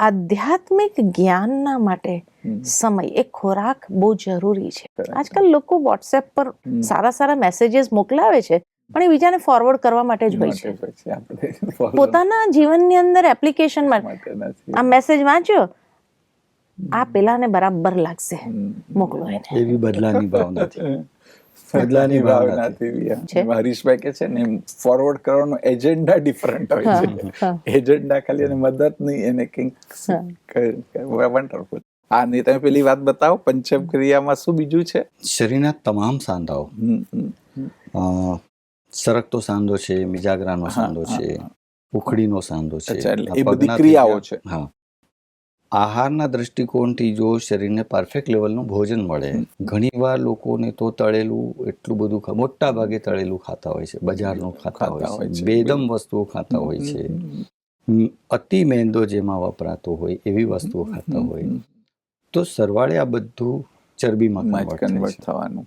આધ્યાત્મિક જ્ઞાનના માટે સમય એ ખોરાક બહુ જરૂરી છે. આજકાલ લોકો વોટ્સએપ પર સારા સારા મેસેજીસ મોકલાવે છે પણ એ બીજાને ફોરવર્ડ કરવા માટે જ હોય છે. પોતાના જીવનની અંદર એપ્લિકેશન માટે આ મેસેજ વાંચ્યો આ પેલાને બરાબર લાગશે. મોકલો એને. એવી બદલાની ભાવનાથી બદલાની ભાવનાથી છે. હરીશભાઈ કે છે ને ફોરવર્ડ કરવાનો એજન્ડા ડિફરન્ટ હોય છે. એજન્ડા ખાલી એને મદદ નહીં એને કંઈક વન્ડરફુલ હા નહીં તમે પેલી વાત બતાવો પંચમ ક્રિયામાં શું બીજું છે? શરીરના તમામ સાંધાઓ. સરકતો સાંધો છે મિજાગરાનો સાંધો છે. ઉખડીનો સાંધો છે એટલે એ બધી ક્રિયાઓ છે. હા. આહારના દ્રષ્ટિકોણથી જો શરીરને પરફેક્ટ લેવલનું ભોજન મળે ઘણીવાર લોકોને તો તળેલું એટલું બધું મોટા ભાગે તળેલું ખાતા હોય છે બજારનું ખાતા હોય છે. બેદમ વસ્તુઓ ખાતા હોય છે. અતિ મેંદો જેમાં વપરાતો હોય એવી વસ્તુઓ ખાતા હોય તો સરવાળે આ બધું ચરબીમાં કન્વર્ટ થવાનું